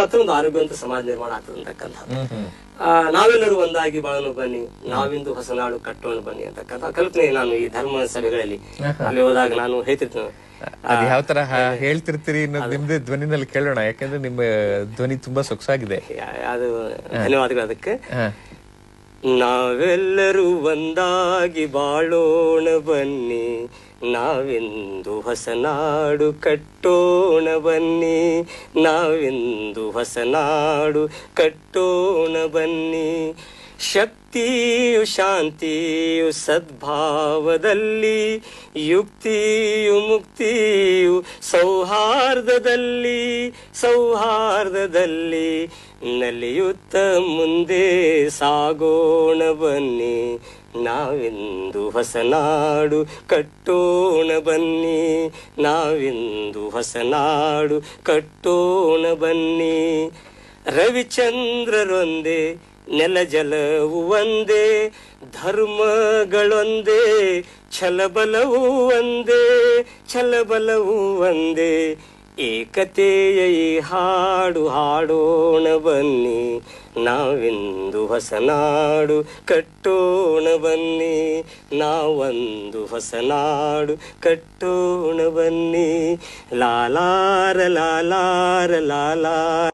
ಮಾತ್ರ ಒಂದು ಆರೋಗ್ಯವಂತ ಸಮಾಜ ನಿರ್ಮಾಣ ಆಗ್ತದೆ ಅಂತಕ್ಕಂಥದ್ದು. ನಾವೆಲ್ಲರೂ ಒಂದಾಗಿ ಬಾಳಲು ಬನ್ನಿ ನಾವಿಂದು ಹೊಸ ನಾಡು ಕಟ್ಟೋಣ ಬನ್ನಿ ಅಂತಕ್ಕಂಥ ಕಲ್ಪನೆ ನಾನು ಈ ಧರ್ಮ ಸಭೆಗಳಲ್ಲಿ ಅಲ್ಲಿ ಹೋದಾಗ ನಾನು ಹೇಳ್ತಿರ್ತೇನೆ. ಅದ್ ಯಾವ ತರ ಹೇಳ್ತಿರ್ತೀರಿ ನಿಮ್ದೇ ಧ್ವನಿನಲ್ಲಿ ಕೇಳೋಣ ಯಾಕಂದ್ರೆ ನಿಮ್ಮ ಧ್ವನಿ ತುಂಬಾ ಸೊಗಸಾಗಿದೆ. ಅದು ಧನ್ಯವಾದಗಳು ಅದಕ್ಕೆ. ನಾವೆಲ್ಲರೂ ಒಂದಾಗಿ ಬಾಳೋಣ ಬನ್ನಿ ನಾವೆಂದು ಹೊಸನಾಡು ಕಟ್ಟೋಣ ಬನ್ನಿ. ನಾವೆಂದು ಹೊಸನಾಡು ಕಟ್ಟೋಣ ಬನ್ನಿ. ಶಕ್ತಿಯು ಶಾಂತಿಯು ಸದ್ಭಾವದಲ್ಲಿ, ಯುಕ್ತಿಯು ಮುಕ್ತಿಯು ಸೌಹಾರ್ದದಲ್ಲಿ ಸೌಹಾರ್ದದಲ್ಲಿ ನಲಿಯುತ್ತ ಮುಂದೆ ಸಾಗೋಣ ಬನ್ನಿ ನಾವೆಂದು ಹೊಸನಾಡು ಕಟ್ಟೋಣ ಬನ್ನಿ ನಾವೆಂದು ಹೊಸನಾಡು ಕಟ್ಟೋಣ ಬನ್ನಿ ರವಿಚಂದ್ರರೊಂದೇ ನೆಲ ಜಲವು ಒಂದೇ ಧರ್ಮಗಳೊಂದೇ ಛಲಬಲವೂ ಒಂದೇ ಛಲಬಲವೂ ಒಂದೇ ಏಕತೆಯ ಹಾಡು ಹಾಡೋಣ ಬನ್ನಿ, ನಾವೆಂದು ಹೊಸನಾಡು ಕಟ್ಟೋಣ ಬನ್ನಿ, ನಾವೊಂದು ಹೊಸನಾಡು ಕಟ್ಟೋಣ ಬನ್ನಿ. ಲಾಲಾರ ಲಾಲಾರ ಲಾಲಾರ.